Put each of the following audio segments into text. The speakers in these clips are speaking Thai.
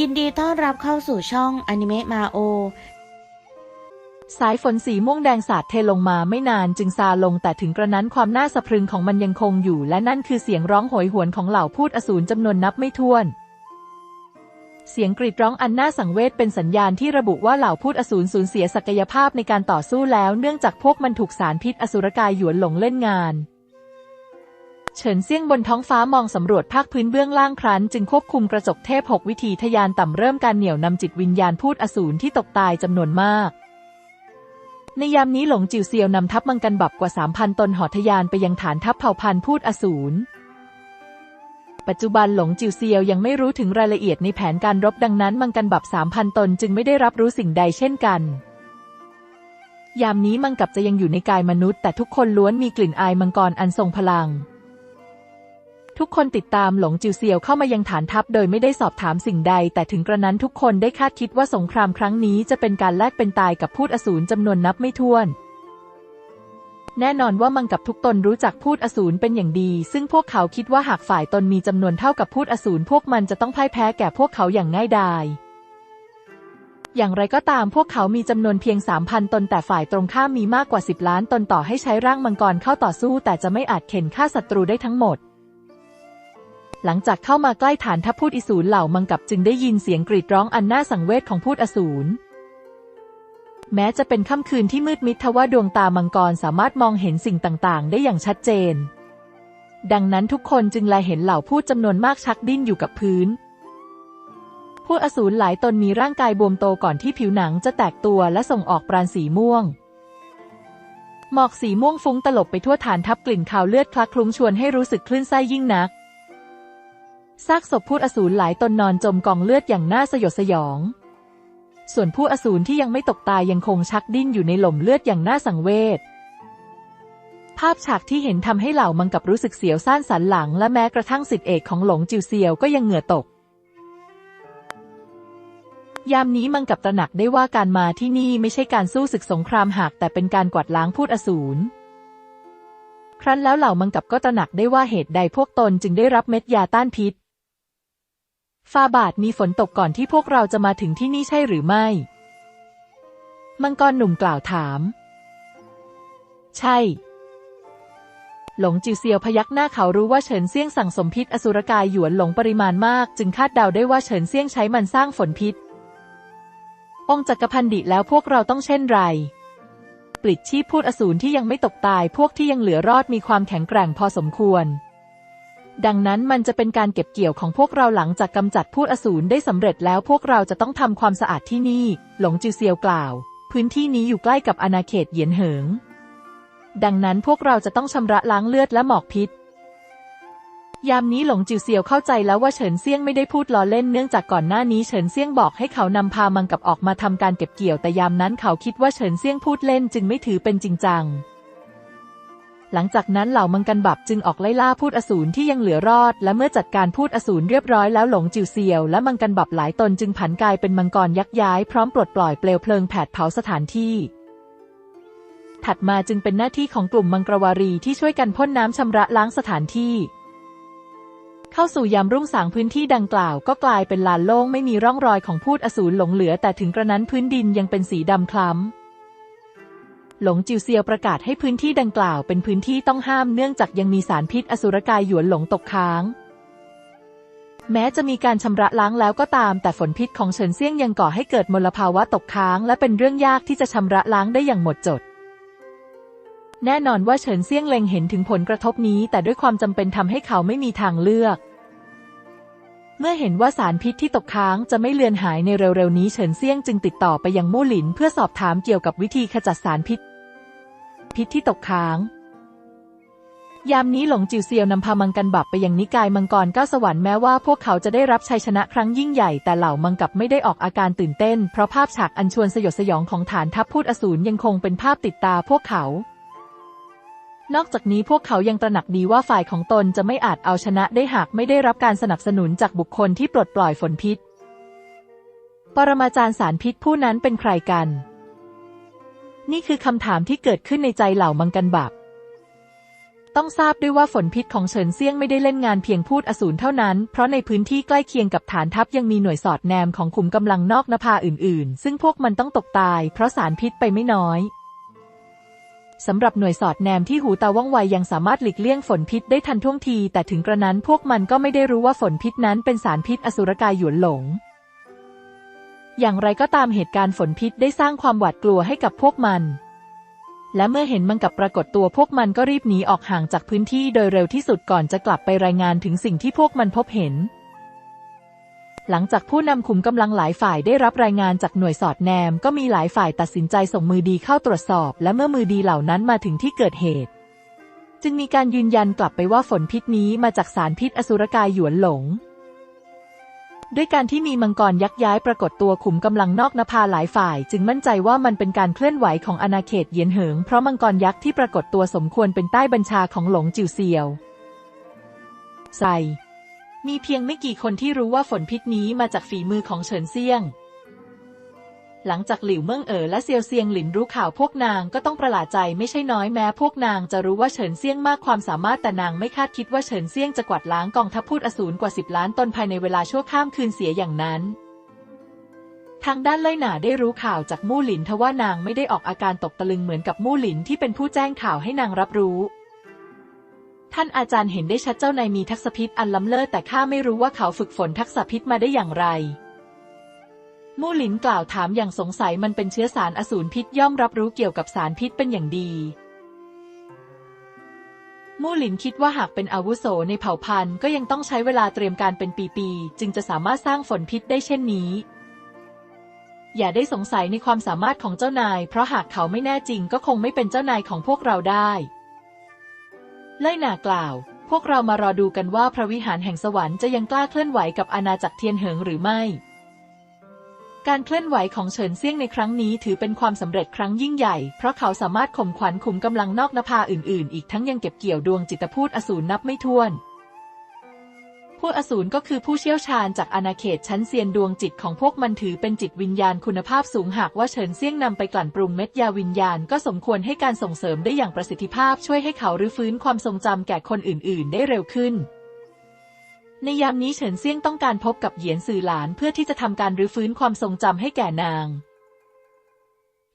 ยินดีต้อนรับเข้าสู่ช่องอนิเมะมาโอ สายฝนสีม่วงแดงสาดเทลงมาไม่นานจึงซาลงแต่ถึงกระนั้นความน่าสะพรึงของมันยังคงอยู่ และนั่นคือเสียงร้องโหยหวนของเหล่าพูดอสูรจำนวนนับไม่ถ้วน เสียงกรีดร้องอันน่าสังเวชเป็นสัญญาณที่ระบุว่าเหล่าพูดอสูรสูญเสียศักยภาพในการต่อสู้แล้ว เนื่องจากพวกมันถูกสารพิษอสุรกายหยวนหลงเล่นงาน เฉินเซี่ยงบนท้องฟ้ามองสำรวจภาคพื้นเบื้องล่างครั้น จึงควบคุมกระจกเทพหกวิธีทยานต่ำเริ่มการเหนี่ยวนำจิตวิญญาณพูดอสูรที่ตกตายจำนวนมากในยามนี้หลงจิวเซียวนำทัพมังกันบับกว่า 3,000 ตนหอทยานไปยังฐานทัพเผ่าพันธุ์พูดอสูร ปัจจุบันหลงจิวเซียวยังไม่รู้ถึงรายละเอียดในแผนการรบดังนั้นมังกันบับ 3,000 ตนจึงไม่ได้รับรู้สิ่งใดเช่นกัน ยามนี้มังกับจะยังอยู่ในกายมนุษย์ แต่ทุกคนล้วนมีกลิ่นอายมังกรอันทรงพลัง ทุกคนติดตามหลงจิวเซียวเข้ามายังฐานทัพโดยไม่ได้สอบถามสิ่งใด แต่ถึงกระนั้นทุกคนได้คาดคิดว่าสงครามครั้งนี้จะเป็นการแลกเป็นตายกับพูดอสูรจำนวนนับไม่ถ้วน แน่นอนว่ามังกับทุกตนรู้จักพูดอสูรเป็นอย่างดี ซึ่งพวกเขาคิดว่าหากฝ่ายตนมีจำนวนเท่ากับพูดอสูรพวกมันจะต้องพ่ายแพ้แก่พวกเขาอย่างง่ายดายอย่างไรก็ตามพวกเขามีจำนวนเพียง 3,000 ตนแต่ฝ่ายตรงข้ามมีมากกว่า 10 ล้านตนต่อให้ใช้ร่างมังกรเข้าต่อสู้ แต่จะไม่อาจเข็นฆ่าศัตรูได้ทั้งหมด หลังจากเข้ามาใกล้ฐานทัพพูดอสูรเหล่ามังกับจึงได้ยินเสียงกรีดร้องอันน่าสังเวชของพูดอสูร แม้จะเป็นค่ำคืนที่มืดมิดทว่าดวงตามังกรสามารถมองเห็นสิ่งต่างๆ ได้อย่างชัดเจน ดังนั้นทุกคนจึงแลเห็นเหล่าพูดจำนวนมากชักดิ้นอยู่กับพื้นผู้อสูรหลายตนมีร่างกายบวมโตก่อนที่ผิวหนังจะแตกตัวและส่งออกปราณสีม่วงหมอกสีม่วงฟุ้งตลบไปทั่วฐานทัพกลิ่นคาวเลือดคลักคลุ้งชวนให้รู้สึกคลื่นไส้ยิ่งนัก ซากศพพูดอสูรหลายตนนอนจมกองเลือดอย่างน่าสยดสยอง ส่วนผู้อสูรที่ยังไม่ตกตายยังคงชักดิ้นอยู่ในหล่มเลือดอย่างน่าสังเวช ภาพฉากที่เห็นทำให้เหล่ามังกับรู้สึกเสียวซ่านสันหลัง และแม้กระทั่งสิทธิเอกของหลงจิวเซียวก็ยังเหงื่อตก ยามนี้มังกับตระหนักได้ว่าการมาที่นี่ไม่ใช่การสู้ศึกสงครามหักแต่เป็นการกวาดล้างพูดอสูรครั้นแล้วเหล่ามังกับก็ตระหนักได้ว่าเหตุใดพวกตนจึงได้รับเม็ดยาต้านพิษ ฟาบาทมีฝนตกก่อนที่พวกเราจะมาถึงที่นี่ใช่หรือไม่ มังกรหนุ่มกล่าวถาม ใช่ หลงจิวเซียวพยักหน้าเขารู้ว่าเฉินเซี่ยงสั่งสมพิษอสุรกายหยวนหลงปริมาณมาก จึงคาดเดาได้ว่าเฉินเซี่ยงใช้มันสร้างฝนพิษ องค์จักรพันดิแล้วพวกเราต้องเช่นไรปลิดชีพพูดอสูรที่ยังไม่ตกตาย พวกที่ยังเหลือรอดมีความแข็งแกร่งพอสมควร ดังนั้นมันจะเป็นการเก็บเกี่ยวของพวกเราหลังจากกำจัดพูดอสูรได้สำเร็จแล้วพวกเราจะต้องทำความสะอาดที่นี่ หลงจิวเซียวกล่าว พื้นที่นี้อยู่ใกล้กับอาณาเขตเหยียนเหิง ดังนั้นพวกเราจะต้องชำระล้างเลือดและหมอกพิษ ยามนี้หลงจิวเซียวเข้าใจแล้วว่าเฉินเซี่ยงไม่ได้พูดล้อเล่นเนื่องจากก่อนหน้านี้เฉินเซี่ยงบอกให้เขานำพามังกับออกมาทำการเก็บเกี่ยวแต่ยามนั้นเขาคิดว่าเฉินเซี่ยงพูดเล่นจึงไม่ถือเป็นจริงจัง หลังจากนั้นเหล่ามังกันบับจึงออกไล่ล่าพูดอสูรที่ยังเหลือรอด และเมื่อจัดการพูดอสูรเรียบร้อยแล้วหลงจิวเซียวและมังกันบับหลายตนจึงผันกายเป็นมังกรยักษ์ย้ายพร้อมปลดปล่อยเปลวเพลิงแผดเผาสถานที่ ถัดมาจึงเป็นหน้าที่ของกลุ่มมังกรวารีที่ช่วยกันพ่นน้ำชำระล้างสถานที่ เข้าสู่ยามรุ่งสางพื้นที่ดังกล่าว ก็กลายเป็นลานโล่งไม่มีร่องรอยของพูดอสูรหลงเหลือ แต่ถึงกระนั้นพื้นดินยังเป็นสีดำคล้ำ หลงจิวเซียวประกาศให้พื้นที่ดังกล่าวเป็นพื้นที่ต้องห้ามเนื่องจากยังมีสารพิษอสุรกายหยวนหลงตกค้าง แม้จะมีการชำระล้างแล้วก็ตาม แต่ฝนพิษของเฉินเซี่ยงยังก่อให้เกิดมลภาวะตกค้าง และเป็นเรื่องยากที่จะชำระล้างได้อย่างหมดจด แน่นอนว่าเฉินเซี่ยงเล็งเห็นถึงผลกระทบนี้ แต่ด้วยความจำเป็นทำให้เขาไม่มีทางเลือกเมื่อเห็นว่าสารพิษที่ตกค้างจะไม่เลือนหายในเร็วๆนี้เฉินเซี่ยงจึงติดต่อไปยังมู่หลิน เพื่อสอบถามเกี่ยวกับวิธีขจัดสารพิษ พิษที่ตกค้าง ยามนี้หลงจิวเซียวนำพามังกันบับไปยังนิกายมังกรเก้าสวรรค์แม้ว่าพวกเขาจะได้รับชัยชนะครั้งยิ่งใหญ่แต่เหล่ามังกับไม่ได้ออกอาการตื่นเต้น เพราะภาพฉากอันชวนสยดสยองของฐานทัพพูดอสูรยังคงเป็นภาพติดตาพวกเขานอกจากนี้พวกเขายังตระหนักดีว่าฝ่ายของตนจะไม่อาจเอาชนะได้หากไม่ได้รับการสนับสนุนจากบุคคลที่ปลดปล่อยฝนพิษ ปรมาจารย์สารพิษผู้นั้นเป็นใครกัน นี่คือคำถามที่เกิดขึ้นในใจเหล่ามังกันบับต้องทราบด้วยว่าฝนพิษของเฉินเซียงไม่ได้เล่นงานเพียงพูดอสูรเท่านั้น เพราะในพื้นที่ใกล้เคียงกับฐานทัพยังมีหน่วยสอดแนมของขุมกำลังนอกนภาอื่นๆ ซึ่งพวกมันต้องตกตาย เพราะสารพิษไปไม่น้อยสำหรับหน่วยสอดแนมที่หูตาว่องไวยังสามารถหลีกเลี่ยงฝนพิษได้ทันท่วงที แต่ถึงกระนั้นพวกมันก็ไม่ได้รู้ว่าฝนพิษนั้นเป็นสารพิษอสุรกายหยวนหลง อย่างไรก็ตามเหตุการณ์ฝนพิษได้สร้างความหวาดกลัวให้กับพวกมัน และเมื่อเห็นมังกับปรากฏตัวพวกมันก็รีบหนีออกห่างจากพื้นที่โดยเร็วที่สุดก่อนจะกลับไปรายงานถึงสิ่งที่พวกมันพบเห็น หลังจากผู้นำขุมกำลังหลายฝ่ายได้รับรายงานจากหน่วยสอดแนม ก็มีหลายฝ่ายตัดสินใจส่งมือดีเข้าตรวจสอบ และเมื่อมือดีเหล่านั้นมาถึงที่เกิดเหตุ จึงมีการยืนยันกลับไปว่าฝนพิษนี้มาจากสารพิษอสุรกายหยวนหลง ด้วยการที่มีมังกรยักษ์ย้ายปรากฏตัวขุมกำลังนอกนภาหลายฝ่าย จึงมั่นใจว่ามันเป็นการเคลื่อนไหวของอาณาเขตเยียนเหิง เพราะมังกรยักษ์ที่ปรากฏตัวสมควรเป็นใต้บัญชาของหลงจิวเซียวใส่มีเพียงไม่กี่คนที่รู้ว่าฝนพิษนี้มาจากฝีมือของเฉินเซี่ยง หลังจากหลิวเมิ่งเอ๋อและเซียวเซียงหลินรู้ข่าวพวกนางก็ต้องประหลาดใจไม่ใช่น้อยแม้พวกนางจะรู้ว่าเฉินเซียงมากความสามารถแต่นางไม่คาดคิดว่าเฉินเซียงจะกวาดล้างกองทัพพูดอสูรกว่าสิบล้านตนภายในเวลาชั่วข้ามคืนเสียอย่างนั้น ทางด้านเล่ยหนาได้รู้ข่าวจากมู่หลินทว่านางไม่ได้ออกอาการตกตะลึงเหมือนกับมู่หลินที่เป็นผู้แจ้งข่าวให้นางรับรู้ท่านอาจารย์เห็นได้ชัดเจ้านายมีทักษะพิษอันล้ำเลิศแต่ข้าไม่รู้ว่าเขาฝึกฝนทักษะพิษมาได้อย่างไร มู่หลินกล่าวถามอย่างสงสัยมันเป็นเชื้อสารอสูรพิษย่อมรับรู้เกี่ยวกับสารพิษเป็นอย่างดี มู่หลินคิดว่าหากเป็นอาวุโสในเผ่าพันธุ์ก็ยังต้องใช้เวลาเตรียมการเป็นปีๆจึงจะสามารถสร้างฝนพิษได้เช่นนี้ อย่าได้สงสัยในความสามารถของเจ้านาย เพราะหากเขาไม่แน่จริงก็คงไม่เป็นเจ้านายของพวกเราได้เล่ยหนากล่าว พวกเรามารอดูกันว่าพระวิหารแห่งสวรรค์จะยังกล้าเคลื่อนไหวกับอาณาจักรเทียนเหิงหรือไม่ การเคลื่อนไหวของเฉินเซี่ยงในครั้งนี้ถือเป็นความสำเร็จครั้งยิ่งใหญ่ เพราะเขาสามารถข่มขวัญขุมกำลังนอกนภาอื่นๆ อีกทั้งยังเก็บเกี่ยวดวงจิตพูดอสูรนับไม่ถ้วน ผู้อสูรก็คือผู้เชี่ยวชาญจากอาณาเขตชั้นเซียนดวงจิตของพวกมันถือเป็นจิตวิญญาณคุณภาพสูงหากว่าเฉินเซี่ยงนำไปกลั่นปรุงเม็ดยาวิญญาณก็สมควรให้การส่งเสริมได้อย่างประสิทธิภาพช่วยให้เขารื้อฟื้นความทรงจำแก่คนอื่น ๆ ได้เร็วขึ้น ในยามนี้เฉินเซี่ยงต้องการพบกับเหยียนสื่อหลานเพื่อที่จะทำการรื้อฟื้นความทรงจำให้แก่นาง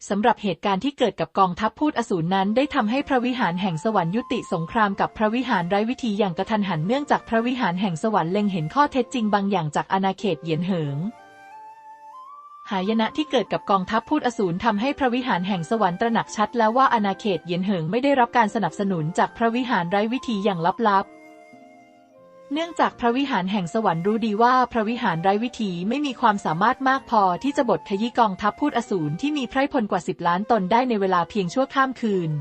สำหรับเหตุการณ์ที่เกิดกับกองทัพพูดอสูรนั้น ได้ทำให้พระวิหารแห่งสวรรค์ยุติสงครามกับพระวิหารไร้วิธีอย่างกระทันหันเนื่องจากพระวิหารแห่งสวรรค์เล็งเห็นข้อเท็จจริงบางอย่างจากอาณาเขตเหยียนเหิง หายนะที่เกิดกับกองทัพพูดอสูรทำให้พระวิหารแห่งสวรรค์ตระหนักชัดแล้วว่าอาณาเขตเหยียนเหิงไม่ได้รับการสนับสนุนจากพระวิหารไร้วิธีอย่างลับๆ เนื่องจากพระวิหารแห่งสวรรค์รู้ดีว่าพระวิหารไร้วิธีไม่มีความสามารถมากพอที่จะบดขยี้กองทัพพูดอสูรที่มีไพร่พลกว่าสิบล้านตนได้ในเวลาเพียงชั่วข้ามคืน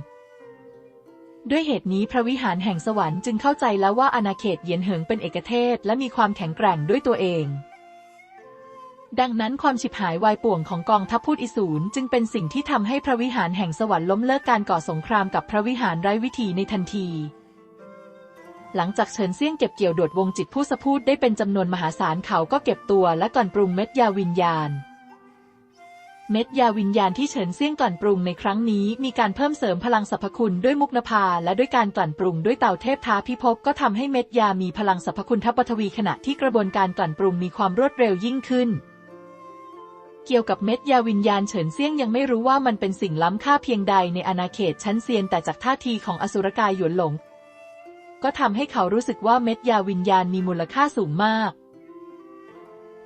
ด้วยเหตุนี้พระวิหารแห่งสวรรค์จึงเข้าใจแล้วว่าอาณาเขตเยียนเหิงเป็นเอกเทศและมีความแข็งแกร่งด้วยตัวเอง ดังนั้นความฉิบหายวายป่วงของกองทัพพูดอิสูรจึงเป็นสิ่งที่ทำให้พระวิหารแห่งสวรรค์ล้มเลิกการก่อสงครามกับพระวิหารไร้วิธีในทันที หลังจากเฉินเซี่ยงเก็บเกี่ยวโดดวงจิตผู้สะพูดได้เป็นจำนวนมหาศาลเขาก็เก็บตัวและกลั่นปรุงเม็ดยาวิญญาณ เม็ดยาวิญญาณที่เฉินเซี่ยงกลั่นปรุงในครั้งนี้ มีการเพิ่มเสริมพลังสรรพคุณด้วยมุกนภาและด้วยการกลั่นปรุงด้วยเต่าเทพท้าพิภพก็ทำให้เม็ดยามีพลังสรรพคุณทัพปทวีขณะที่กระบวนการกลั่นปรุงมีความรวดเร็วยิ่งขึ้นเกี่ยวกับเม็ดยาวิญญาณเฉินเซี่ยงยังไม่รู้ว่ามันเป็นสิ่งล้ำค่าเพียงใดในอาณาเขตชั้นเซียนแต่จากท่าทีของอสุรกายหยวนหลง ก็ทำให้เขารู้สึกว่าเม็ดยาวิญญาณมีมูลค่าสูงมาก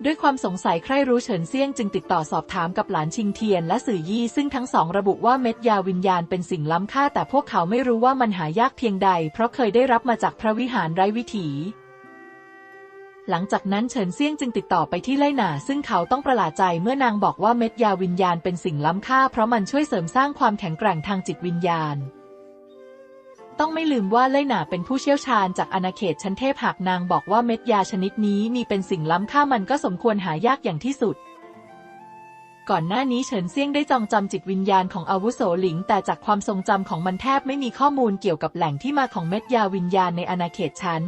ด้วยความสงสัยใคร่รู้เฉินเซี่ยงจึงติดต่อสอบถามกับหลานชิงเทียนและสื่อยี่ซึ่งทั้งสองระบุว่าเม็ดยาวิญญาณเป็นสิ่งล้ำค่า แต่พวกเขาไม่รู้ว่ามันหายากเพียงใด เพราะเคยได้รับมาจากพระวิหารไร้วิถีหลังจากนั้นเฉินเซี่ยงจึงติดต่อไปที่ไล่หนาซึ่งเขาต้องประหลาดใจเมื่อนางบอกว่าเม็ดยาวิญญาณเป็นสิ่งล้ำค่า เพราะมันช่วยเสริมสร้างความแข็งแกร่งทางจิตวิญญาณ ต้องไม่ลืมว่าเล่ยหนาเป็นผู้เชี่ยวชาญจากอาณาเขตชั้นเทพหากนางบอกว่าเม็ดยาชนิดนี้มีเป็นสิ่งล้ำค่ามันก็สมควรหายากอย่างที่สุด ก่อนหน้านี้เฉินเซี่ยงได้จองจำจิตวิญญาณของอาวุโสหลิง แต่จากความทรงจำของมันแทบไม่มีข้อมูลเกี่ยวกับแหล่งที่มาของเม็ดยาวิญญาณในอาณาเขตชั้น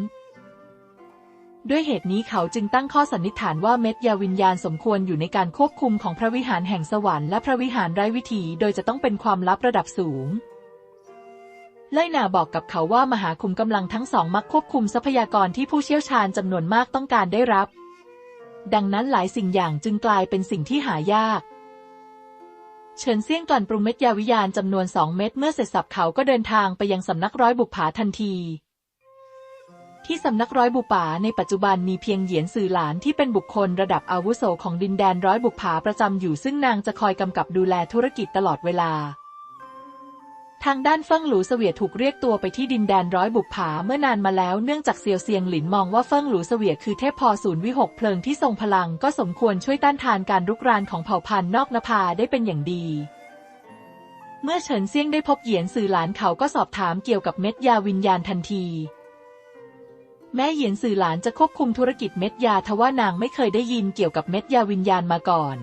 ด้วยเหตุนี้เขาจึงตั้งข้อสันนิษฐานว่าเม็ดยาวิญญาณสมควรอยู่ในการควบคุมของพระวิหารแห่งสวรรค์และพระวิหารไร้วิถี โดยจะต้องเป็นความลับระดับสูง เล่ยนาบอกกับเขาว่ามหาคุมกำลังทั้งสองมักควบคุมทรัพยากรที่ผู้เชี่ยวชาญจำนวนมากต้องการได้รับ ดังนั้นหลายสิ่งอย่างจึงกลายเป็นสิ่งที่หายาก เฉินเซี่ยงกลั่นปรุงเม็ดยาวิญาณจำนวนสองเม็ดเมื่อเสร็จสับเขาก็เดินทางไปยังสำนักร้อยบุปผาทันที ที่สำนักร้อยบุปผาในปัจจุบันมีเพียงเหยียนสื่อหลานที่เป็นบุคคลระดับอาวุโสของดินแดนร้อยบุปผาประจำอยู่ซึ่งนางจะคอยกำกับดูแลธุรกิจตลอดเวลา ทางด้านเฟิ่งหลูเสวียถูกเรียกตัวไปที่ดินแดนร้อยบุปผาเมื่อนานมาแล้วเนื่องจากเซียวเซียงหลินมองว่าเฟิ่งหลูเสวียคือเทพพอศูนย์วิหกเพลิงที่ทรงพลังก็สมควรช่วยต้านทานการรุกรานของเผ่าพันธุ์นอกนภาได้เป็นอย่างดี เมื่อเฉินเซียงได้พบเหยียนสื่อหลานเขาก็สอบถามเกี่ยวกับเม็ดยาวิญญาณทันที แม่เหยียนสื่อหลานจะควบคุมธุรกิจเม็ดยาทว่านางไม่เคยได้ยินเกี่ยวกับเม็ดยาวิญญาณมาก่อน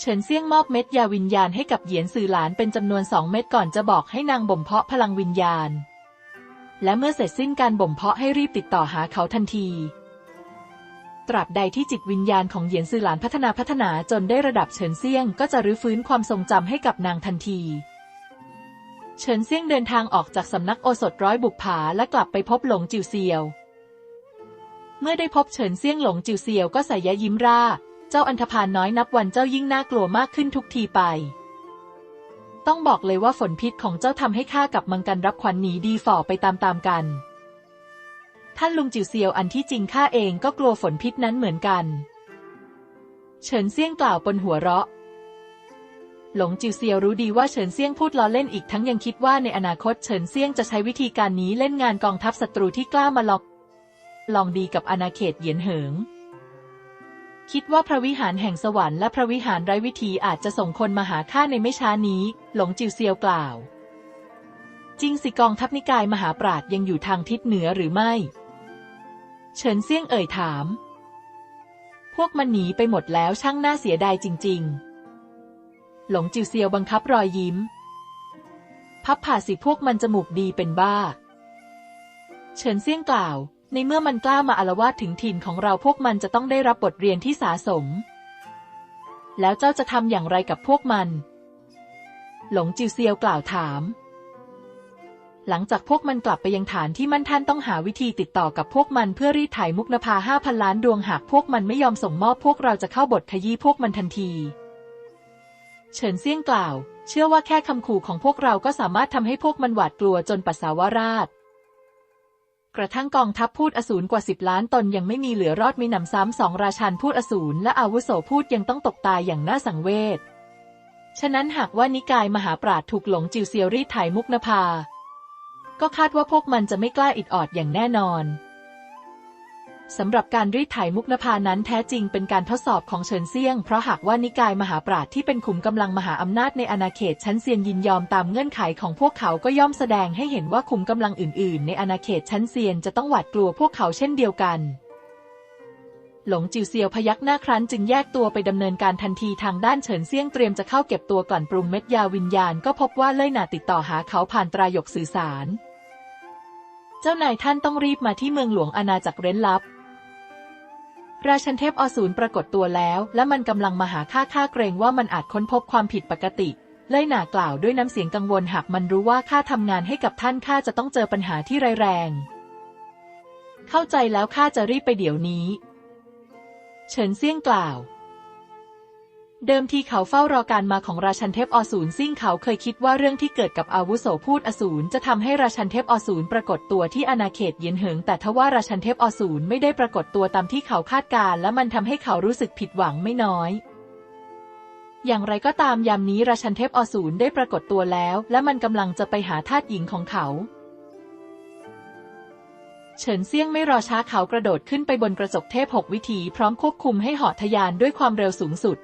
เฉินเซี่ยงมอบเม็ดยาวิญญาณให้กับเหยียนสื่อหลานเป็นจำนวนสองเม็ดก่อนจะบอกให้นางบ่มเพาะพลังวิญญาณ และเมื่อเสร็จสิ้นการบ่มเพาะให้รีบติดต่อหาเขาทันที ตราบใดที่จิตวิญญาณของเหยียนสื่อหลานพัฒนาพัฒนาจนได้ระดับเฉินเซี่ยงก็จะรื้อฟื้นความทรงจำให้กับนางทันที เฉินเซี่ยงเดินทางออกจากสำนักโอสถร้อยบุกผาและกลับไปพบหลงจิวเซียว เมื่อได้พบเฉินเซี่ยงหลงจิวเซียวก็ใส่ยะยิ้มร่า เจ้าอันธพาลน้อยนับวันเจ้ายิ่งน่ากลัวมากขึ้นทุกทีไป ต้องบอกเลยว่าฝนพิษของเจ้าทำให้ข้ากับมังกันรับขวัญหนีดีฝ่อไปตามๆกัน ท่านลุงจิวเซียวอันที่จริงข้าเองก็กลัวฝนพิษนั้นเหมือนกัน เฉินเซี่ยงกล่าวบนหัวเราะหลงจิวเซียวรู้ดีว่าเฉินเซี่ยงพูดล้อเล่นอีกทั้งยังคิดว่าในอนาคตเฉินเซี่ยงจะใช้วิธีการนี้เล่นงานกองทัพศัตรูที่กล้ามาลองลองดีกับอาณาเขตเหยียนเหิง คิดว่าพระวิหารแห่งสวรรค์และพระวิหารไร้วิธีอาจจะส่งคนมาหาข้าในไม่ช้านี้ หลงจิวเซียวกล่าว จริงสิกองทัพนิกายมหาปราดยังอยู่ทางทิศเหนือหรือไม่ เฉินเซี่ยงเอ่ยถาม พวกมันหนีไปหมดแล้วช่างน่าเสียดายจริง ๆ หลงจิวเซียวบังคับรอยยิ้ม พับผ่าสิพวกมันจมูกดีเป็นบ้า เฉินเซี่ยงกล่าว ในเมื่อมันกล้ามาอาละวาดถึงถิ่นของเราพวกมันจะต้องได้รับบทเรียนที่สาสม แล้วเจ้าจะทำอย่างไรกับพวกมัน หลงจิวเซียวกล่าวถาม หลังจากพวกมันกลับไปยังฐานที่มั่นท่านต้องหาวิธีติดต่อกับพวกมันเพื่อรีดไถมุกนภาห้าพันล้านดวงหากพวกมันไม่ยอมส่งมอบพวกเราจะเข้าบทขยี้พวกมันทันที เฉินเซี่ยงกล่าว เชื่อว่าแค่คำขู่ของพวกเราก็สามารถทำให้พวกมันหวาดกลัวจนปัสสาวะราด กระทั่งกองทัพพูดอสูรกว่าสิบล้านตนยังไม่มีเหลือรอดมีหนำซ้ำสองราชันพูดอสูรและอาวุโสพูดยังต้องตกตายอย่างน่าสังเวช ฉะนั้นหากว่านิกายมหาปราดถูกหลงจิวเซียรีถ่ายมุกนภา ก็คาดว่าพวกมันจะไม่กล้าอิดออดอย่างแน่นอน สำหรับการรีดไถมุกนภานั้นแท้จริงเป็นการทดสอบของเฉินเซียง เพราะหากว่านิกายมหาปราดที่เป็นขุมกำลังมหาอำนาจในอาณาเขตชั้นเซียนยินยอมตามเงื่อนไขของพวกเขาก็ย่อมแสดงให้เห็นว่าขุมกำลังอื่นๆ ในอาณาเขตชั้นเซียนจะต้องหวาดกลัวพวกเขาเช่นเดียวกันหลงจิวเซียวพยักหน้าครั้นจึงแยกตัวไปดำเนินการทันทีทางด้านเฉินเซียงเตรียมจะเข้าเก็บตัวกลั่นปรุงเม็ดยาวิญญาณก็พบว่าเล่ยหนาติดต่อหาเขาผ่านตรายกสื่อสาร เจ้านายท่านต้องรีบมาที่เมืองหลวงอาณาจักรเร้นลับ ราชันเทพอสูรปรากฏตัวแล้ว และมันกำลังมาหาข้าข้าเกรงว่ามันอาจค้นพบความผิดปกติ เล่ยหนากล่าวด้วยน้ำเสียงกังวลหากมันรู้ว่าข้าทำงานให้กับท่านข้าจะต้องเจอปัญหาที่ร้ายแรง เข้าใจแล้วข้าจะรีบไปเดี๋ยวนี้ เฉินเซี่ยงกล่าว เดิมทีเขาเฝ้ารอการมาของราชันเทพอสูรซิ่งเขาเคยคิดว่าเรื่องที่เกิดกับอาวุโสพูดอสูรจะทำให้ราชันเทพอสูรปรากฏตัวที่อาณาเขตเย็นเหิงแต่ทว่าราชันเทพอสูรไม่ได้ปรากฏตัวตามที่เขาคาดการ และมันทำให้เขารู้สึกผิดหวังไม่น้อย อย่างไรก็ตามยามนี้ราชันเทพอสูรได้ปรากฏตัวแล้ว และมันกำลังจะไปหาทาสหญิงของเขาเฉินเซี่ยงไม่รอช้าเขากระโดดขึ้นไปบนกระจกเทพหกวิถีพร้อมควบคุมให้เหาะทะยานด้วยความเร็วสูงสุด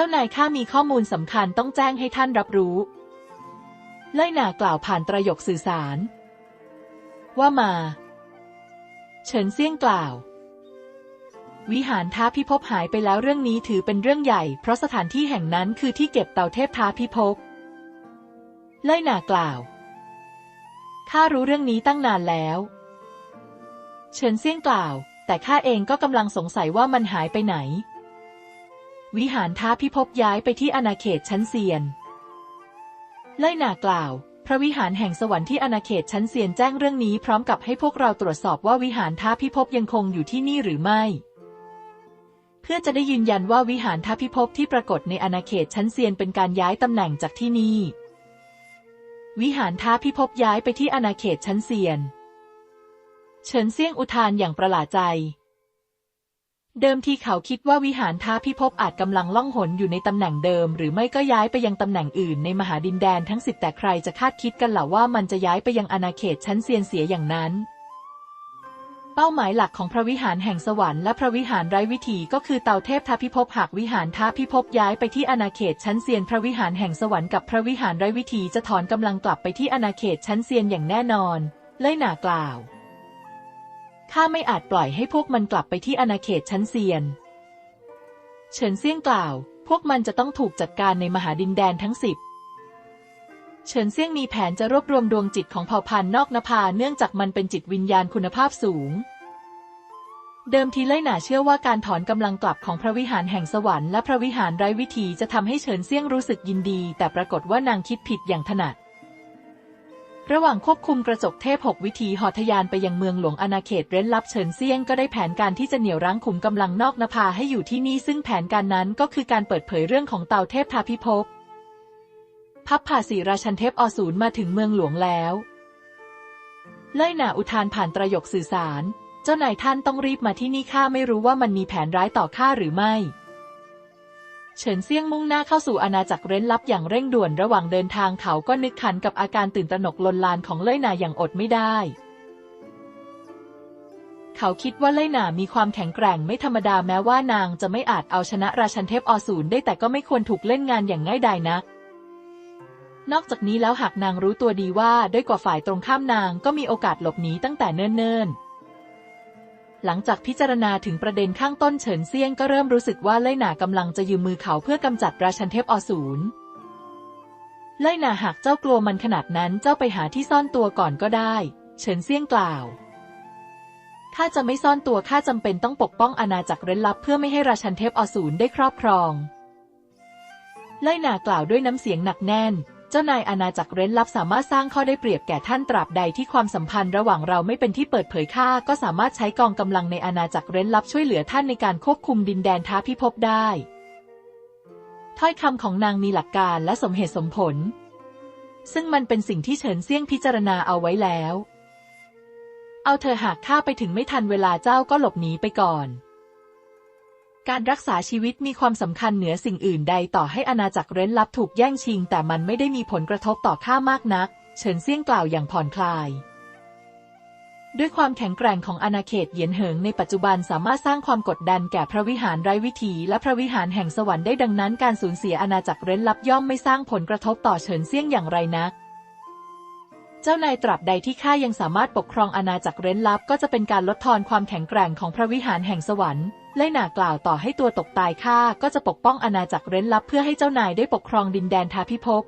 จ้านายข้ามีข้อมูลสำคัญต้องแจ้งให้ท่านรับรู้เล่ยหนากล่าวผ่านตระโยกสื่อสาร ว่ามา เฉินเซี่ยงกล่าว วิหารท้าพิภพหายไปแล้วเรื่องนี้ถือเป็นเรื่องใหญ่ เพราะสถานที่แห่งนั้นคือที่เก็บเต่าเทพท้าพิภพเล่ยหนากล่าวข้ารู้เรื่องนี้ตั้งนานแล้ว เฉินเซี่ยงกล่าว แต่ข้าเองก็กำลังสงสัยว่ามันหายไปไหน วิหารท้าพิภพย้ายไปที่อาณาเขตชั้นเซียนเล่ยหนากล่าว พระวิหารแห่งสวรรค์ที่อาณาเขตชั้นเซียนแจ้งเรื่องนี้พร้อมกับให้พวกเราตรวจสอบว่าวิหารท้าพิภพยังคงอยู่ที่นี่หรือไม่ เพื่อจะได้ยืนยันว่าวิหารท้าพิภพที่ปรากฏในอาณาเขตชั้นเซียนเป็นการย้ายตำแหน่งจากที่นี่ วิหารท้าพิภพย้ายไปที่อาณาเขตชั้นเซียน เฉินเซี่ยงอุทานอย่างประหลาดใจ เดิมทีเขาคิดว่าวิหารท้าพิภพอาจกำลังล่องหนอยู่ในตำแหน่งเดิม หรือไม่ก็ย้ายไปยังตำแหน่งอื่นในมหาดินแดนทั้งสิบแต่ใครจะคาดคิดกันหล่ะว่ามันจะย้ายไปยังอาณาเขตชั้นเซียนเสียอย่างนั้น เป้าหมายหลักของพระวิหารแห่งสวรรค์และพระวิหารไร้วิถีก็คือเตาเทพท้าพิภพหากวิหารท้าพิภพย้ายไปที่อาณาเขตชั้นเซียนพระวิหารแห่งสวรรค์กับพระวิหารไร้วิถีจะถอนกำลังกลับไปที่อาณาเขตชั้นเซียนอย่างแน่นอน เล่ยหนากล่าว ข้าไม่อาจปล่อยให้พวกมันกลับไปที่อาณาเขตชั้นเซียน เฉินเซี่ยงกล่าว พวกมันจะต้องถูกจัดการในมหาดินแดนทั้งสิบเฉินเซี่ยงมีแผนจะรวบรวมดวงจิตของเผ่าพันธุ์นอกนภาเนื่องจากมันเป็นจิตวิญญาณคุณภาพสูง เดิมทีเล่ยหนาเชื่อว่าการถอนกำลังกลับของพระวิหารแห่งสวรรค์และพระวิหารไร้วิถีจะทำให้เฉินเซี่ยงรู้สึกยินดี แต่ปรากฏว่านางคิดผิดอย่างถนัด ระหว่างควบคุมกระจกเทพหกวิธีหอทยานไปยังเมืองหลวงอาณาเขตเร้นลับเฉินเซียงก็ได้แผนการที่จะเหนี่ยวรั้งขุมกำลังนอกนภาให้อยู่ที่นี่ซึ่งแผนการนั้นก็คือการเปิดเผยเรื่องของเตาเทพทาพิภพพับผ่าสีราชันเทพอสูรมาถึงเมืองหลวงแล้วเล่ยหนาอุทานผ่านประโยคสื่อสาร เจ้านายท่านต้องรีบมาที่นี่ข้าไม่รู้ว่ามันมีแผนร้ายต่อข้าหรือไม่ เฉินเซี่ยงมุ่งหน้าเข้าสู่อาณาจักรเร้นลับอย่างเร่งด่วนระหว่างเดินทางเขาก็นึกขันกับอาการตื่นตระหนกลนลานของเล่ยหนาอย่างอดไม่ได้ เขาคิดว่าเล่ยหนามีความแข็งแกร่งไม่ธรรมดาแม้ว่านางจะไม่อาจเอาชนะราชันเทพอสูรได้แต่ก็ไม่ควรถูกเล่นงานอย่างง่ายดายนักนอกจากนี้แล้วหากนางรู้ตัวดีว่าด้วยกว่าฝ่ายตรงข้ามนางก็มีโอกาสหลบหนีตั้งแต่เนิ่นๆ หลังจากพิจารณาถึงประเด็นข้างต้นเฉินเซียงก็เริ่มรู้สึกว่าเล่ยหนากำลังจะยืมมือเขาเพื่อกำจัดราชันเทพอสูรเล่ยหนาหากเจ้ากลัวมันขนาดนั้นเจ้าไปหาที่ซ่อนตัวก่อนก็ได้ เฉินเซียงกล่าว ข้าจะไม่ซ่อนตัวข้าจำเป็นต้องปกป้องอาณาจักรเร้นลับเพื่อไม่ให้ราชันเทพอสูรได้ครอบครองเล่ยหนากล่าวด้วยน้ำเสียงหนักแน่น เจ้านายอาณาจักรเร้นลับสามารถสร้างข้อได้เปรียบแก่ท่านตราบใดที่ความสัมพันธ์ระหว่างเราไม่เป็นที่เปิดเผยข้าก็สามารถใช้กองกำลังในอาณาจักรเร้นลับช่วยเหลือท่านในการควบคุมดินแดนท้าพิภพได้ ถ้อยคำของนางมีหลักการและสมเหตุสมผล ซึ่งมันเป็นสิ่งที่เฉินเซี่ยงพิจารณาเอาไว้แล้ว เอาเธอหากข้าไปถึงไม่ทันเวลาเจ้าก็หลบหนีไปก่อน การรักษาชีวิตมีความสำคัญเหนือสิ่งอื่นใดต่อให้อาณาจักรเร้นลับถูกแย่งชิง แต่มันไม่ได้มีผลกระทบต่อข้ามากนัก เฉินเซี่ยงกล่าวอย่างผ่อนคลาย ด้วยความแข็งแกร่งของอาณาเขตเหยียนเหิงในปัจจุบันสามารถสร้างความกดดันแก่พระวิหารไร้วิถีและพระวิหารแห่งสวรรค์ได้ดังนั้นการสูญเสียอาณาจักรเร้นลับย่อมไม่สร้างผลกระทบต่อเฉินเซี่ยงอย่างไรนักเจ้านายตราบใดที่ข้ายังสามารถปกครองอาณาจักรเร้นลับ ก็จะเป็นการลดทอนความแข็งแกร่งของพระวิหารแห่งสวรรค์ ไล่หนากล่าวต่อให้ตัวตกตายข้าก็จะปกป้องอาณาจักรเร้นลับเพื่อให้เจ้านายได้ปกครองดินแดนทาพิภพ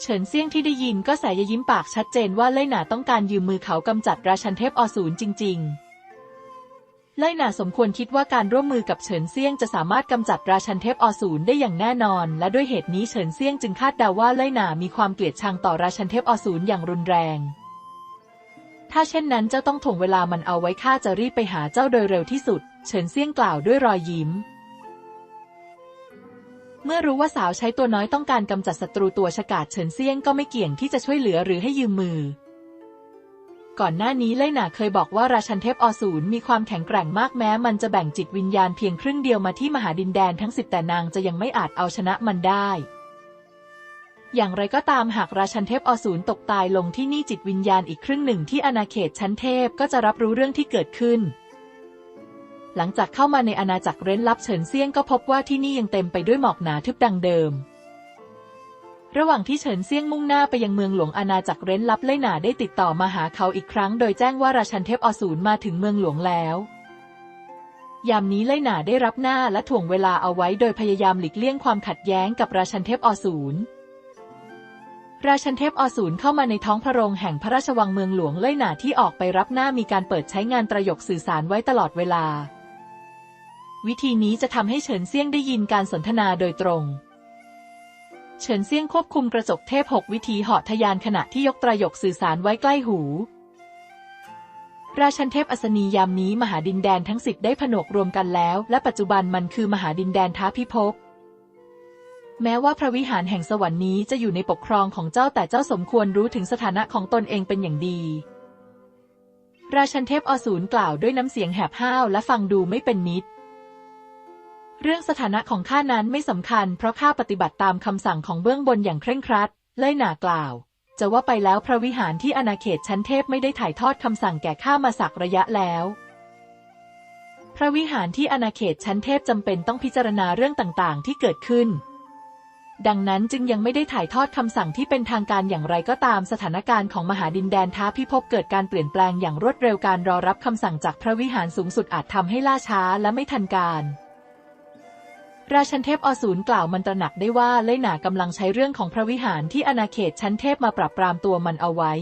เฉินเซี่ยงที่ได้ยินก็สายยิ้มปากชัดเจนว่าไล่หนาต้องการยืมมือเขากำจัดราชันเทพอสูรจริง ๆ ไล่หนาสมควรคิดว่าการร่วมมือกับเฉินเซี่ยงจะสามารถกำจัดราชันเทพอสูรได้อย่างแน่นอน และด้วยเหตุนี้เฉินเซี่ยงจึงคาดเดาว่าไล่หนามีความเกลียดชังต่อราชันเทพอสูรอย่างรุนแรง ถ้าเช่นนั้นเจ้าต้องถ่วงเวลามันเอาไว้ข้าจะรีบไปหาเจ้าโดยเร็วที่สุด เฉินเซี่ยงกล่าวด้วยรอยยิ้ม เมื่อรู้ว่าสาวใช้ตัวน้อยต้องการกำจัดศัตรูตัวฉกาจเฉินเซี่ยงก็ไม่เกี่ยงที่จะช่วยเหลือหรือให้ยืมมือ ก่อนหน้านี้ไล่หนาเคยบอกว่าราชันเทพอสูรมีความแข็งแกร่งมากแม้ มันจะแบ่งจิตวิญญาณเพียงครึ่งเดียวมาที่มหาดินแดนทั้งสิบแต่นางจะยังไม่อาจเอาชนะมันได้ อย่างไรก็ตามหากราชันเทพอสูรตกตายลงที่นี่จิตวิญญาณอีกครึ่งหนึ่งที่อาณาเขตชั้นเทพก็จะรับรู้เรื่องที่เกิดขึ้น หลังจากเข้ามาในอาณาจักรเร้นลับเฉินเซียงก็พบว่าที่นี่ยังเต็มไปด้วยหมอกหนาทึบดังเดิม ระหว่างที่เฉินเซียงมุ่งหน้าไปยังเมืองหลวงอาณาจักรเร้นลับเล่หนาได้ติดต่อมาหาเขาอีกครั้ง โดยแจ้งว่าราชันเทพอสูรมาถึงเมืองหลวงแล้วยามนี้เล่หนาได้รับหน้าและถ่วงเวลาเอาไว้โดยพยายามหลีกเลี่ยงความขัดแย้งกับราชันเทพอสูร ราชันเทพอสูรเข้ามาในท้องพระโรงแห่งพระราชวังเมืองหลวงเล่ยหนาที่ออกไปรับหน้ามีการเปิดใช้งานประโยคสื่อสารไว้ตลอดเวลา วิธีนี้จะทำให้เฉินเซี่ยงได้ยินการสนทนาโดยตรง เฉินเซี่ยงควบคุมกระจกเทพหกวิธีเหาะทะยานขณะที่ยกตรายกสื่อสารไว้ใกล้หู ราชันเทพอัศนียามนี้มหาดินแดนทั้งสิบได้ผนวกรวมกันแล้ว และปัจจุบันมันคือมหาดินแดนท้าพิภพ แม้ว่าพระวิหารแห่งสวรรค์นี้จะอยู่ในปกครองของเจ้าแต่เจ้าสมควรรู้ถึงสถานะของตนเองเป็นอย่างดี ราชันเทพอสูรกล่าวด้วยน้ำเสียงแหบห้าวและฟังดูไม่เป็นมิตรเรื่องสถานะของข้านั้นไม่สำคัญ เพราะข้าปฏิบัติตามคำสั่งของเบื้องบนอย่างเคร่งครัด เล่ยหนากล่าว จะว่าไปแล้วพระวิหารที่อาณาเขตชั้นเทพไม่ได้ถ่ายทอดคำสั่งแก่ข้ามาสักระยะแล้วพระวิหารที่อาณาเขตชั้นเทพจำเป็นต้องพิจารณาเรื่องต่างๆ ที่เกิดขึ้น ดังนั้นจึงยังไม่ได้ถ่ายทอดคำสั่งที่เป็นทางการอย่างไรก็ตามสถานการณ์ของมหาดินแดนท้าพิภพเกิดการเปลี่ยนแปลงอย่างรวดเร็วการรอรับคำสั่งจากพระวิหารสูงสุดอาจทำให้ล่าช้าและไม่ทันการราชันเทพอสูรกล่าวมันตระหนักได้ว่าเล่ยหนากำลังใช้เรื่องของพระวิหารที่อาณาเขตชั้นเทพมาปรับปรามตัวมันเอาไว้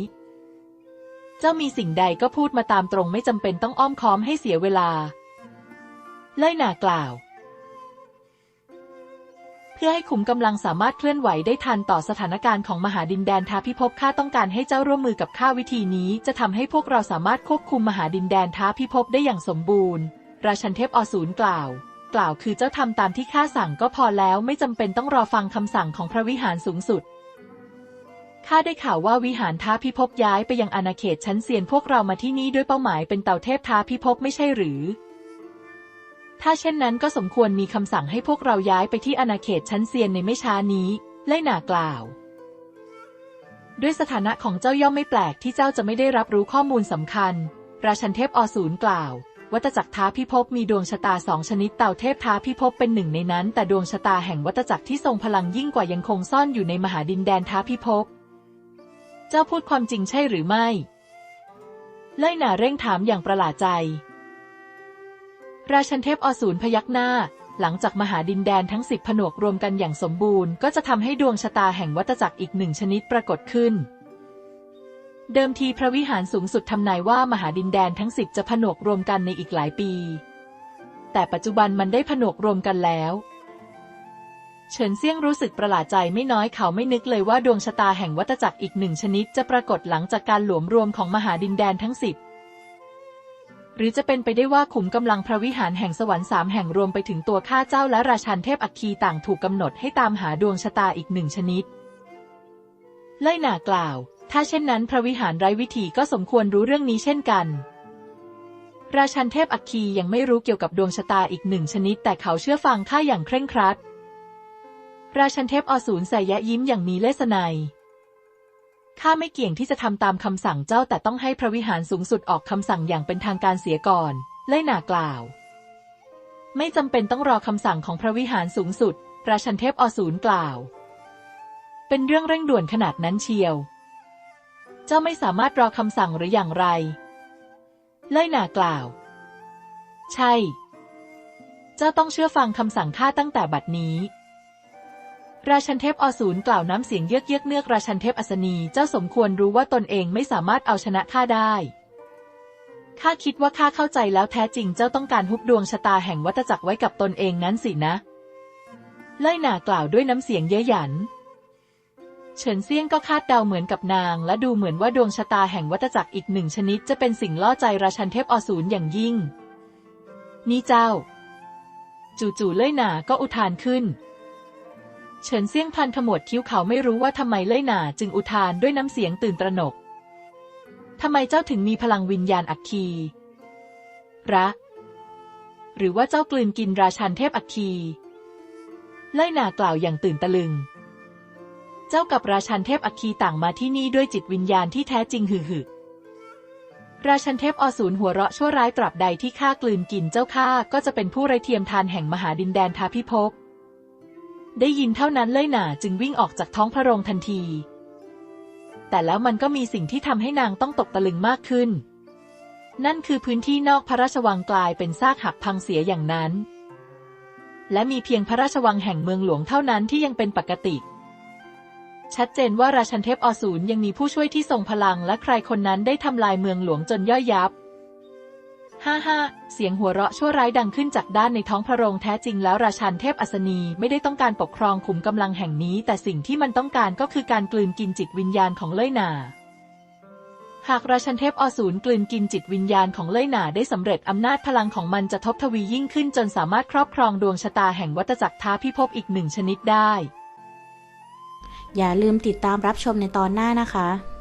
เจ้ามีสิ่งใดก็พูดมาตามตรงไม่จำเป็นต้องอ้อมค้อมให้เสียเวลา เล่ยหนากล่าว พื่อให้ขุมกำลังสามารถเคลื่อนไหวได้ทันต่อสถานการณ์ของมหาดินแดนท้าพิภพข้าต้องการให้เจ้าร่วมมือกับข้าวิธีนี้ จะทำให้พวกเราสามารถควบคุมมหาดินแดนท้าพิภพได้อย่างสมบูรณ์ ราชันเทพอสูรกล่าว กล่าวคือเจ้าทำตามที่ข้าสั่งก็พอแล้วไม่จำเป็นต้องรอฟังคำสั่งของพระวิหารสูงสุดข้าได้ข่าวว่าวิหารท้าพิภพย้ายไปยังอาณาเขตชั้นเซียนพวกเรามาที่นี่ด้วยเป้าหมายเป็นเต่าเทพท้าพิภพไม่ใช่หรือ ถ้าเช่นนั้นก็สมควรมีคำสั่งให้พวกเราย้ายไปที่อาณาเขตชั้นเซียนในไม่ช้านี้เล่ยหนากล่าว ด้วยสถานะของเจ้าย่อมไม่แปลกที่เจ้าจะไม่ได้รับรู้ข้อมูลสำคัญ ราชันเทพอสูรกล่าว วัตจักรท้าพิภพมีดวงชะตาสองชนิดเต่าเทพท้าพิภพเป็นหนึ่งในนั้น แต่ดวงชะตาแห่งวัตจักรที่ทรงพลังยิ่งกว่ายังคงซ่อนอยู่ในมหาดินแดนท้าพิภพ เจ้าพูดความจริงใช่หรือไม่เล่ยหนาเร่งถามอย่างประหลาดใจ ราชันเทพอสูรพยักหน้า หลังจากมหาดินแดนทั้งสิบผนวกรวมกันอย่างสมบูรณ์ ก็จะทำให้ดวงชะตาแห่งวัตจักรอีกหนึ่งชนิดปรากฏขึ้น เดิมทีพระวิหารสูงสุดทำนายว่ามหาดินแดนทั้งสิบจะผนวกรวมกันในอีกหลายปี แต่ปัจจุบันมันได้ผนวกรวมกันแล้วเฉินเซี่ยงรู้สึกประหลาดใจไม่น้อยเขาไม่นึกเลยว่าดวงชะตาแห่งวัตจักรอีกหนึ่งชนิดจะปรากฏหลังจากการหลวมรวมของมหาดินแดนทั้งสิบ หรือจะเป็นไปได้ว่าขุมกำลังพระวิหารแห่งสวรรค์สามแห่งรวมไปถึงตัวข้าเจ้าและราชันเทพอัคคีต่างถูกกำหนดให้ตามหาดวงชะตาอีกหนึ่งชนิดเล่ยหนากล่าว ถ้าเช่นนั้นพระวิหารไร้วิธีก็สมควรรู้เรื่องนี้เช่นกัน ราชันเทพอัคคียังไม่รู้เกี่ยวกับดวงชะตาอีกหนึ่งชนิด แต่เขาเชื่อฟังข้าอย่างเคร่งครัด ราชันเทพอสูรใส่แยะยิ้มอย่างมีเลสไนย ข้าไม่เกี่ยงที่จะทำตามคำสั่งเจ้าแต่ต้องให้พระวิหารสูงสุดออกคำสั่งอย่างเป็นทางการเสียก่อนเล่ยหนากล่าว ไม่จำเป็นต้องรอคำสั่งของพระวิหารสูงสุด ราชันเทพอสูรกล่าว เป็นเรื่องเร่งด่วนขนาดนั้นเชียว เจ้าไม่สามารถรอคำสั่งหรืออย่างไรเล่ยหนากล่าว ใช่ เจ้าต้องเชื่อฟังคำสั่งข้าตั้งแต่บัดนี้ ราชันเทพอสูรกล่าวน้ำเสียงเยือกเยือกเนือกราชันเทพอัศนีเจ้าสมควรรู้ว่าตนเองไม่สามารถเอาชนะข้าได้ข้าคิดว่าข้าเข้าใจแล้วแท้จริงเจ้าต้องการฮุบดวงชะตาแห่งวัฏจักรไว้กับตนเองนั้นสินะเล่ยหนากล่าวด้วยน้ำเสียงเย้ยหยัน เฉินเซียงก็คาดเดาเหมือนกับนาง และดูเหมือนว่าดวงชะตาแห่งวัฏจักรอีกหนึ่งชนิดจะเป็นสิ่งล่อใจราชันเทพอสูรอย่างยิ่ง นี่เจ้า จู่ๆเล่ยหนาก็อุทานขึ้น เฉินเซี่ยงพันขมวดคิ้วเขาไม่รู้ว่าทำไมเล่ยหนาจึงอุทานด้วยน้ำเสียงตื่นตระหนก ทำไมเจ้าถึงมีพลังวิญญาณอัคคีระหรือว่าเจ้ากลืนกินราชันเทพอัคคีเล่ยหนากล่าวอย่างตื่นตะลึง เจ้ากับราชันเทพอัคคีต่างมาที่นี่ด้วยจิตวิญญาณที่แท้จริงหึหึราชันเทพอสูรหัวเราะชั่วร้ายตราบใดที่ข้ากลืนกินเจ้าข้าก็จะเป็นผู้ไรเทียมทานแห่งมหาดินแดนทาพิภพ ได้ยินเท่านั้นเล่ยหนาจึงวิ่งออกจากท้องพระโรงทันที แต่แล้วมันก็มีสิ่งที่ทำให้นางต้องตกตะลึงมากขึ้น นั่นคือพื้นที่นอกพระราชวังกลายเป็นซากหักพังเสียอย่างนั้น และมีเพียงพระราชวังแห่งเมืองหลวงเท่านั้นที่ยังเป็นปกติ ชัดเจนว่าราชันเทพอสูรยังมีผู้ช่วยที่ทรงพลังและใครคนนั้นได้ทำลายเมืองหลวงจนย่อยยับ ฮ่าฮ่าเสียงหัวเราะชั่วร้ายดังขึ้นจากด้านในท้องพระโรงแท้จริงแล้วราชันเทพอัศนีไม่ได้ต้องการปกครองขุมกำลังแห่งนี้ แต่สิ่งที่มันต้องการก็คือการกลืนกินจิตวิญญาณของเล่ยนา หากราชันเทพอสูรกลืนกินจิตวิญญาณของเล่ยนาได้สำเร็จอำนาจพลังของมันจะทบทวียิ่งขึ้นจนสามารถครอบครองดวงชะตาแห่งวัฏจักรท้าพิภพอีกหนึ่งชนิดได้ อย่าลืมติดตามรับชมในตอนหน้านะคะ